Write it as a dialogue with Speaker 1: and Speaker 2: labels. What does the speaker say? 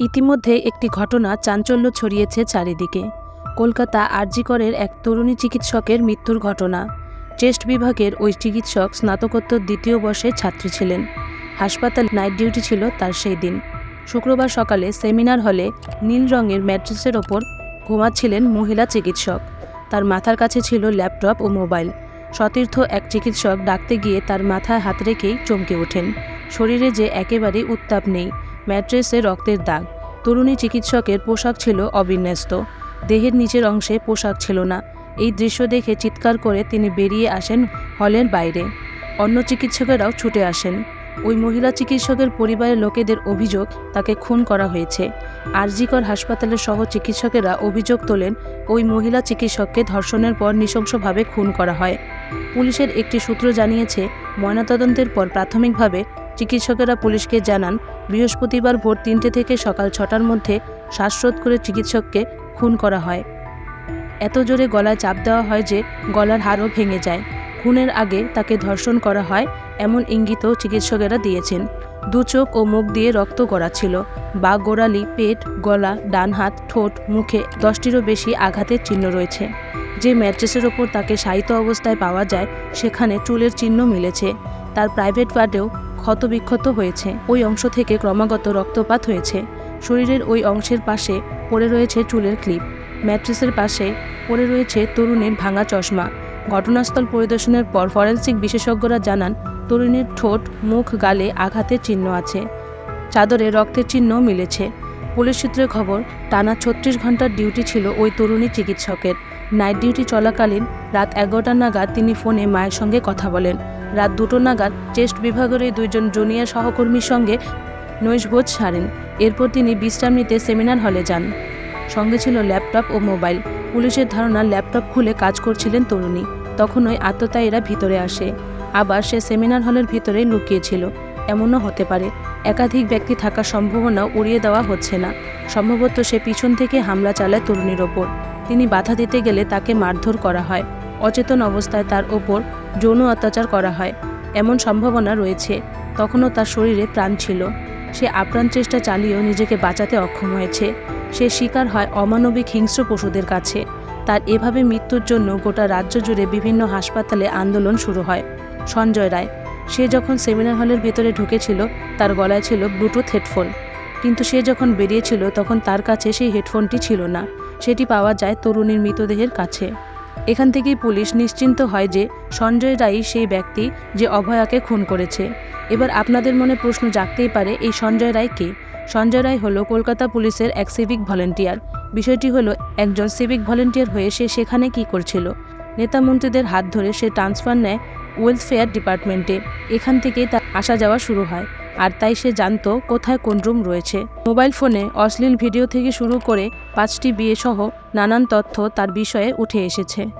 Speaker 1: ইতিমধ্যে একটি ঘটনা চাঞ্চল্য ছড়িয়েছে চারিদিকে। কলকাতা আরজিকরের এক তরুণী চিকিৎসকের মৃত্যুর ঘটনা। চেস্ট বিভাগের ওই চিকিৎসক স্নাতকোত্তর দ্বিতীয় বর্ষের ছাত্রী ছিলেন। হাসপাতাল নাইট ডিউটি ছিল তার সেই দিন। শুক্রবার সকালে সেমিনার হলে নীল রঙের ম্যাট্রেসের ওপর ঘুমাচ্ছিলেন মহিলা চিকিৎসক। তার মাথার কাছে ছিল ল্যাপটপ ও মোবাইল। সতীর্থ এক চিকিৎসক ডাকতে গিয়ে তার মাথায় হাত রেখেই চমকে ওঠেন। শরীরে যে একেবারেই উত্তাপ নেই, ম্যাট্রেসে রক্তের দাগ। তরুণী চিকিৎসকের পোশাক ছিল অবিন্যস্ত। দেহের নিচের অংশে পোশাক ছিল না। এই দৃশ্য দেখে চিৎকার করে তিনি বেরিয়ে আসেন হলের বাইরে। অন্য চিকিৎসকেরাও ছুটে আসেন। ওই মহিলা চিকিৎসকের পরিবারের লোকেদের অভিযোগ, তাকে খুন করা হয়েছে। আরজিকর হাসপাতালের সহ চিকিৎসকেরা অভিযোগ তোলেন, ওই মহিলা চিকিৎসককে ধর্ষণের পর নৃশংসভাবে খুন করা হয়। পুলিশের একটি সূত্র জানিয়েছে, ময়নাতদন্তের পর প্রাথমিকভাবে চিকিৎসকেরা পুলিশকে জানান, বৃহস্পতিবার ভোর তিনটে থেকে সকাল ছটার মধ্যে শ্বাসরোধ করে চিকিৎসককে খুন করা হয়। এত জোরে গলায় চাপ দেওয়া হয় যে গলার হাড়ও ভেঙে যায়। খুনের আগে তাকে ধর্ষণ করা হয় এমন ইঙ্গিতও চিকিৎসকেরা দিয়েছেন। দু চোখ ও মুখ দিয়ে রক্ত গড়াচ্ছিল। বা গোড়ালি, পেট, গলা, ডান হাত, ঠোঁট, মুখে দশটিরও বেশি আঘাতের চিহ্ন রয়েছে। যে ম্যাট্রেসের ওপর তাকে শায়িত অবস্থায় পাওয়া যায়, সেখানে চুলের চিহ্ন মিলেছে। তার প্রাইভেট ওয়ার্ডেও ক্ষতবিক্ষত হয়েছে। ওই অংশ থেকে ক্রমাগত রক্তপাত হয়েছে। শরীরের ওই অংশের পাশে পড়ে রয়েছে চুলের ক্লিপ। ম্যাট্রেসের পাশে পড়ে রয়েছে তরুণীর ভাঙা চশমা। ঘটনাস্থল পরিদর্শনের পর ফরেন্সিক বিশেষজ্ঞরা জানান, তরুণীর ঠোঁট, মুখ, গালে আঘাতের চিহ্ন আছে। চাদরে রক্তের চিহ্ন মিলেছে। পুলিশ সূত্রে খবর, টানা ছত্রিশ ঘণ্টার ডিউটি ছিল ওই তরুণী চিকিৎসকের। নাইট ডিউটি চলাকালীন রাত এগারোটা নাগাদ তিনি ফোনে মায়ের সঙ্গে কথা বলেন। রাত দুটো নাগাদ চেস্ট বিভাগের এই দুইজন জুনিয়র সহকর্মীর সঙ্গে নৈশভোজ সারেন। এরপর তিনি বিশ্রাম নিতে সেমিনার হলে যান। সঙ্গে ছিল ল্যাপটপ ও মোবাইল। পুলিশের ধারণা, ল্যাপটপ খুলে কাজ করছিলেন তরুণী। তখনই আততায়ীরা ভিতরে আসে। আবার সে সেমিনার হলের ভিতরেই লুকিয়েছিল এমনও হতে পারে। একাধিক ব্যক্তি থাকার সম্ভাবনাও উড়িয়ে দেওয়া হচ্ছে না। সম্ভবত সে পিছন থেকে হামলা চালায় তরুণীর ওপর। তিনি বাধা দিতে গেলে তাকে মারধর করা হয়। অচেতন অবস্থায় তার ওপর যৌন অত্যাচার করা হয়। এমন সম্ভাবনা রয়েছে। তখনও তার শরীরে প্রাণ ছিল। সে আপ্রাণ চেষ্টা চালিয়েও নিজেকে বাঁচাতে অক্ষম হয়েছে। সে শিকার হয় অমানবিক হিংস্র পশুদের কাছে। তার এভাবে মৃত্যুর জন্য গোটা রাজ্য জুড়ে বিভিন্ন হাসপাতালে আন্দোলন শুরু হয়। সঞ্জয় রায়, সে যখন সেমিনার হলের ভেতরে ঢুকেছিল, তার গলায় ছিল ব্লুটুথ হেডফোন। কিন্তু সে যখন বেরিয়েছিল, তখন তার কাছে সেই হেডফোনটি ছিল না। সেটি পাওয়া যায় তরুণীর মৃতদেহের কাছে। এখান থেকেই পুলিশ নিশ্চিন্ত হয় যে সঞ্জয় রায়ই সেই ব্যক্তি যে অভয়াকে খুন করেছে। এবার আপনাদের মনে প্রশ্ন জাগতেই পারে, এই সঞ্জয় রায় কে? সঞ্জয় রায় হলো কলকাতা পুলিশের এক সিভিক ভলেন্টিয়ার বিষয়টি হলো, একজন সিভিক ভলেন্টিয়ার হয়ে সে সেখানে কি করছিল? নেতা মন্ত্রীদের হাত ধরে সে ট্রান্সফার নেয় ওয়েলফেয়ার ডিপার্টমেন্টে এখান থেকেই তার আসা যাওয়া শুরু হয়। আর তাই সে জানতো কোথায় কোন রুম রয়েছে। মোবাইল ফোনে অশ্লীল ভিডিও থেকে শুরু করে পাঁচটি বিয়ে সহ নানান তথ্য তার বিষয়ে উঠে এসেছে।